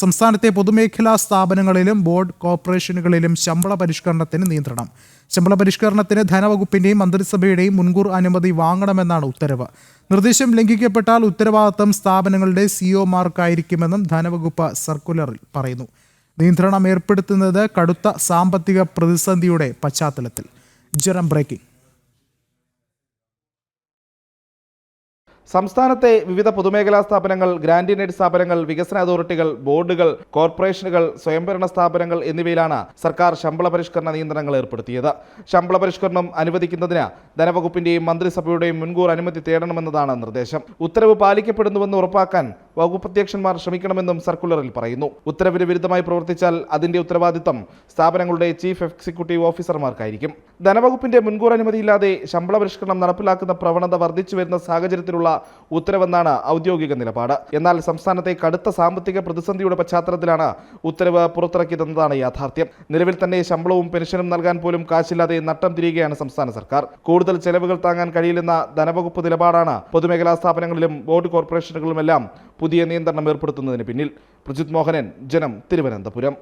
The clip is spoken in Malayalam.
സംസ്ഥാനത്തെ പൊതുമേഖലാ സ്ഥാപനങ്ങളിലും ബോർഡ് കോർപ്പറേഷനുകളിലും ശമ്പള പരിഷ്കരണത്തിന് നിയന്ത്രണം. ശമ്പള പരിഷ്കരണത്തിന് ധനവകുപ്പിന്റെയും മന്ത്രിസഭയുടെയും മുൻകൂർ അനുമതി വാങ്ങണമെന്നാണ് ഉത്തരവ്. നിർദ്ദേശം ലംഘിക്കപ്പെട്ടാൽ ഉത്തരവാദിത്തം സ്ഥാപനങ്ങളുടെ സിഒമാർക്കായിരിക്കുമെന്നും ധനവകുപ്പ് സർക്കുലറിൽ പറയുന്നു. നിയന്ത്രണം ഏർപ്പെടുത്തുന്നത് കടുത്ത സാമ്പത്തിക പ്രതിസന്ധിയുടെ പശ്ചാത്തലത്തിൽ. ജനം ബ്രേക്കിംഗ്. സംസ്ഥാനത്തെ വിവിധ പൊതുമേഖലാ സ്ഥാപനങ്ങൾ ഗ്രാൻഡിനേറ്റ് സ്ഥാപനങ്ങൾ വികസന അതോറിറ്റികൾ ബോർഡുകൾ കോർപ്പറേഷനുകൾ സ്വയംഭരണ സ്ഥാപനങ്ങൾ എന്നിവയിലാണ് സർക്കാർ ശമ്പള പരിഷ്കരണ നിയന്ത്രണങ്ങൾ ഏർപ്പെടുത്തിയത്. ശമ്പള പരിഷ്കരണം അനുവദിക്കുന്നതിന് ധനവകുപ്പിന്റെയും മന്ത്രിസഭയുടെയും മുൻകൂർ അനുമതി തേടണമെന്നതാണ് നിർദ്ദേശം. ഉത്തരവ് പാലിക്കപ്പെടുന്നുവെന്ന് ഉറപ്പാക്കാൻ വകുപ്പ് അധ്യക്ഷന്മാർ ശ്രമിക്കണമെന്നും സർക്കുലറിൽ പറയുന്നു. ഉത്തരവിന് വിരുദ്ധമായി പ്രവർത്തിച്ചാൽ അതിന്റെ ഉത്തരവാദിത്തം സ്ഥാപനങ്ങളുടെ ചീഫ് എക്സിക്യൂട്ടീവ് ഓഫീസർമാർക്കായിരിക്കും. ധനവകുപ്പിന്റെ മുൻകൂർ അനുമതിയില്ലാതെ ശമ്പള പരിഷ്കരണം നടപ്പിലാക്കുന്ന പ്രവണത വർദ്ധിച്ചു വരുന്ന സാഹചര്യത്തിലുള്ള ഉത്തരവെന്നാണ് ഔദ്യോഗിക നിലപാട്. എന്നാൽ സംസ്ഥാനത്തെ കടുത്ത സാമ്പത്തിക പ്രതിസന്ധിയുടെ പശ്ചാത്തലത്തിലാണ് ഉത്തരവ് പുറത്തിറക്കിയതെന്നതാണ് യാഥാർത്ഥ്യം. നിലവിൽ തന്നെ ശമ്പളവും പെൻഷനും നൽകാൻ പോലും കാശില്ലാതെ നട്ടം തിരിയുകയാണ് സംസ്ഥാന സർക്കാർ. കൂടുതൽ ചെലവുകൾ താങ്ങാൻ കഴിയില്ലെന്ന ധനവകുപ്പ് നിലപാടാണ് പൊതുമേഖലാ സ്ഥാപനങ്ങളിലും ബോർഡ് കോർപ്പറേഷനുകളിലുമെല്ലാം പുതിയ നിയന്ത്രണം ഏർപ്പെടുത്തുന്നതിന് പിന്നിൽ പ്രജിത് മോഹനൻ ജനം തിരുവനന്തപുരം.